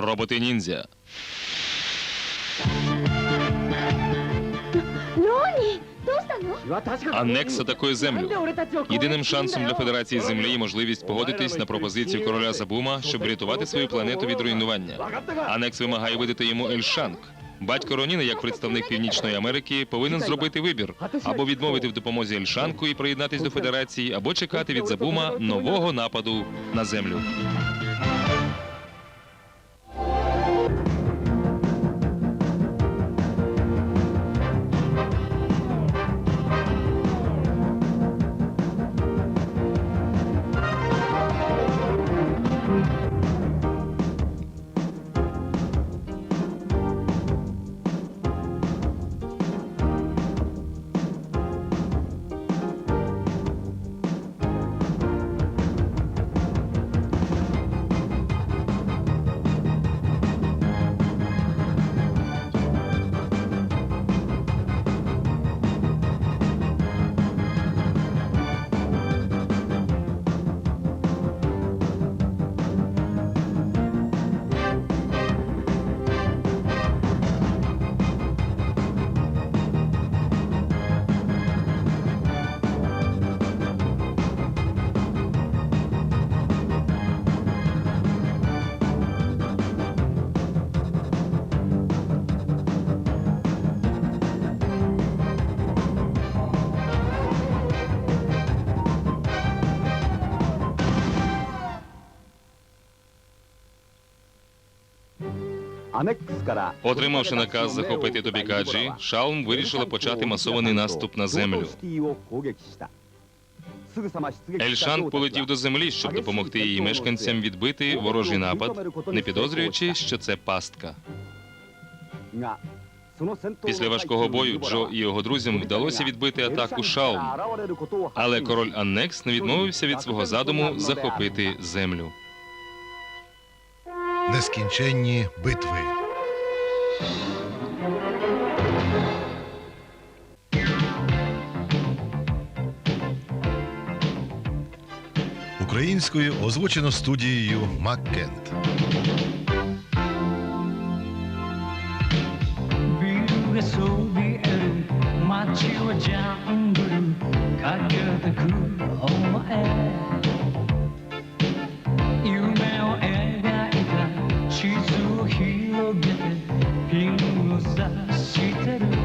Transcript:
Роботи ніндзя. Ну, ну, ну. Анекса такої землю. Єдиним шансом для Федерації землі є можливість погодитись на пропозицію короля Забума, щоб врятувати свою планету від руйнування. Анекс вимагає видати йому Ельшанг. Батько Роніна, як представник Північної Америки, повинен зробити вибір або відмовити в допомозі Ельшанку і приєднатись до Федерації, або чекати від Забума нового нападу на землю. Отримавши наказ захопити Тобікаджі, Шаум вирішила почати масований наступ на землю. Ельшан полетів до землі, щоб допомогти її мешканцям відбити ворожий напад, не підозрюючи, що це пастка. Після важкого бою Джо і його друзям вдалося відбити атаку Шаум, Але король Аннекс не відмовився від свого задуму захопити землю нескінченні битви. Українською озвучено студією Маккент. Soviet, my chill giant blue, I 広げてピンを刺してる。